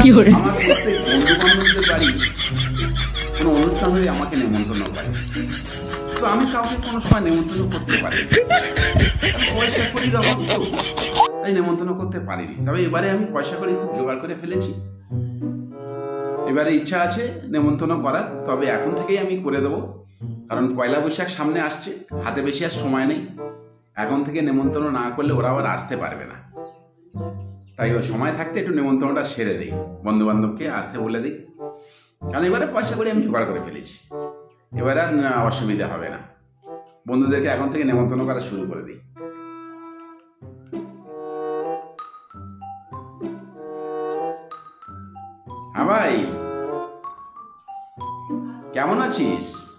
আমার প্রত্যেক বন্ধু বাড়ি কোনো অনুষ্ঠান হলে আমাকে নেমন্তন্ন করে তো আমি কাউকে কোনো সময় নেমন্তন্ন করতে পারি পয়সা করির অভাব তাই নেমন্তন্ন করতে পারিনি তবে এবারে আমি পয়সা করি খুব জোগাড় করে ফেলেছি এবারে ইচ্ছা আছে নেমন্তন্ন করার, তবে এখন থেকেই আমি করে দেবো। কারণ পয়লা বৈশাখ সামনে আসছে, হাতে বেশি আর সময় নেই। এখন থেকে নেমন্তন্ন না করলে ওরা আবার আসতে পারবে না। তাই ওই সময় থাকতে একটু নেমন্তন্নটা সেরে দিই। বন্ধু বান্ধবকে আসতে বলে দিই। কারণ এবারে পয়সা করে আমি জোগাড় করে ফেলেছি। এবারে আর অসুবিধা হবে না। বন্ধুদেরকে এখন থেকে নেমন্তন্ন করা শুরু করে দিই। হ্যাঁ ভাই। কেমন আছিস?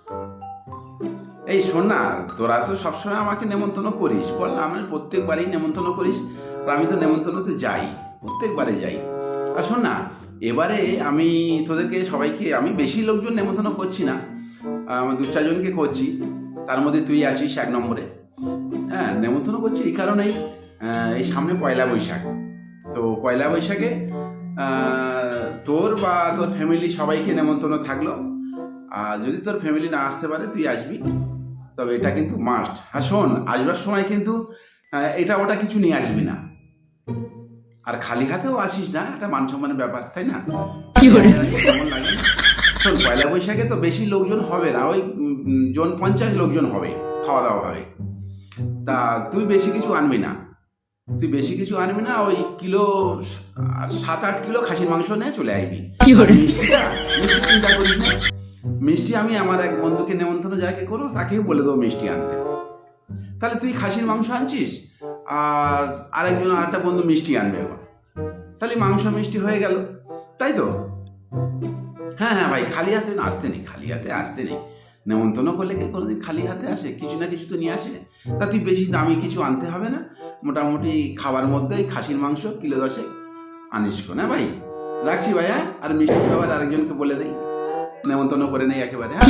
এই শোন না, তোরা তো সবসময় আমাকে নেমন্তন্ন করিস। বল, আমি প্রত্যেকবারই নেমন্তন্ন করিস। আমি তো নেমন্তন্নতে যাই, প্রত্যেকবারে যাই। আর শোন না, এবারে আমি তোদেরকে সবাইকে, আমি বেশি লোকজন নেমন্তন্ন করছি না। দু চারজনকে করছি, তার মধ্যে তুই আছিস এক নম্বরে। হ্যাঁ নেমন্তন্ন করছি এই কারণেই এই সামনে পয়লা বৈশাখ। তো পয়লা বৈশাখে তোর বা তোর ফ্যামিলি সবাইকে নেমন্তন্ন থাকল। আর যদি তোর ফ্যামিলি না আসতে পারে, তুই আসবি। তবে এটা কিন্তু মাস্ট আর শোন, আসবার সময় কিন্তু এটা ওটা কিছু নিয়ে আসবি না। আর খালি হাতেও আসিস না একটা মান সম্মানের ব্যাপার তাই না? কেমন লাগে? শোন পয়লা বৈশাখে তো বেশি লোকজন হবে না ওই জন পঞ্চাশ লোকজন হবে খাওয়া দাওয়া হবে। তা তুই বেশি কিছু আনবি না। তুই বেশি কিছু আনবি না ওই কিলো সাত আট কিলো খাসির মাংস নিয়ে চলে আসবি। মিষ্টি চিন্তা করিস না। মিষ্টি আমি আমার এক বন্ধুকে নেমন্তন্ন যাকে করব তাকেও বলে দেবো মিষ্টি আনতে। তাহলে তুই খাসির মাংস আনছিস? আর আরেকজন আরেকটা বন্ধু মিষ্টি আনবে এখন। তাহলে মাংস মিষ্টি হয়ে গেল তাই তো? হ্যাঁ হ্যাঁ ভাই খালি হাতে না আসতে নেই খালি হাতে আসতে নেই। নেমন্তন্ন করলে কি কোনোদিন খালি হাতে আসে? কিছু না কিছু তো নিয়ে আসে। তা তুই বেশি দামি কিছু আনতে হবে না। মোটামুটি খাবার মধ্যে ওই খাসির মাংস কিলো দশে আনিস কো না ভাই? রাখছি ভাই হ্যাঁ? আর মিষ্টি খাবার আরেকজনকে বলে দেই। নেমন্তন্ন করে নেই একেবারে হ্যাঁ?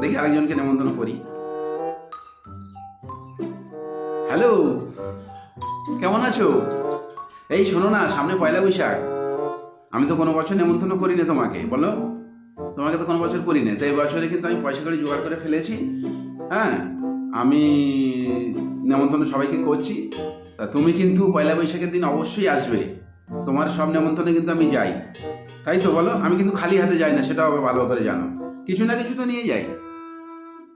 দেখি আরেকজনকে নেমন্তন্ন করি। হ্যালো? কেমন আছো? এই শোনো না, সামনে পয়লা বৈশাখ। আমি তো কোনো বছর নেমন্তন্ন করি না তোমাকে, বলো। তোমাকে তো কোনো বছর করি না তাই বছরে কিন্তু আমি পয়সা করে জোগাড় করে ফেলেছি। হ্যাঁ আমি নেমন্তন্ন সবাইকে করছি। তা তুমি কিন্তু পয়লা বৈশাখের দিন অবশ্যই আসবে। তোমার সব নেমন্তন্নে কিন্তু আমি যাই। তাই তো বলো? আমি কিন্তু খালি হাতে যাই না, সেটাও ভালো করে জানো। কিছু না কিছু তো নিয়ে যাই।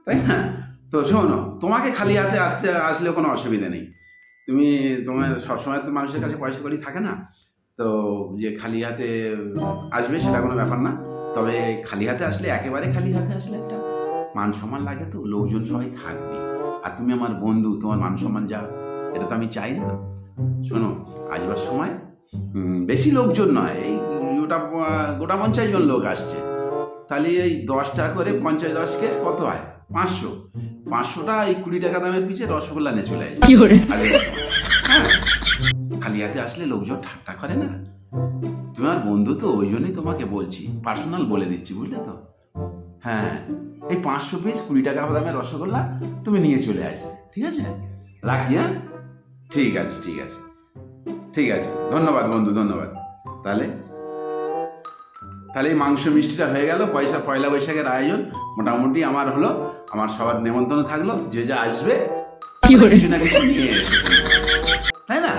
তাই না? তো শোনো, তোমাকে খালি হাতে আসতে, আসলেও কোনো অসুবিধা নেই। তুমি, তোমার সবসময় তো মানুষের কাছে পয়সা করি থাকে না, তো যে খালি হাতে আসবে সেটা কোনো ব্যাপার না। তবে খালি হাতে আসলে, একেবারে খালি হাতে আসলে একটা মান সম্মান লাগে তো, লোকজন সবাই থাকবে। আর তুমি আমার বন্ধু, তোমার মান সম্মান যা, এটা তো আমি চাই না। শোনো আসবার সময় বেশি লোকজন নয়, এই গোটা গোটা পঞ্চাশ জন লোক আসছে। তাহলে এই দশ টাকা করে পঞ্চাশ দশকে কত হয়? পাঁচশো। পাঁচশোটা এই কুড়ি টাকা দামের পিছে রসগোল্লা নিয়ে চলে আসবে। হ্যাঁ খালি হাতে আসলে লোকজন ঠাট্টা করে না? তোমার বন্ধু তো ওই জন্যই তোমাকে বলছি। পার্সোনাল বলে দিচ্ছি বুঝলে তো? হ্যাঁ এই পাঁচশো পিস কুড়ি টাকা দামের রসগোল্লা তুমি নিয়ে চলে আসবে ঠিক আছে? রাখি হ্যাঁ? ঠিক আছে ঠিক আছে। ঠিক আছে। ধন্যবাদ বন্ধু ধন্যবাদ। তাহলে তাহলে এই মাংস মিষ্টিটা হয়ে গেল পয়সা পয়লা বৈশাখের আয়োজন। মোটামুটি আমার হলো আমার সবার নেমন্তন্ন থাকল যে যা আসবে কিছু না কিছু নিয়ে তাই না?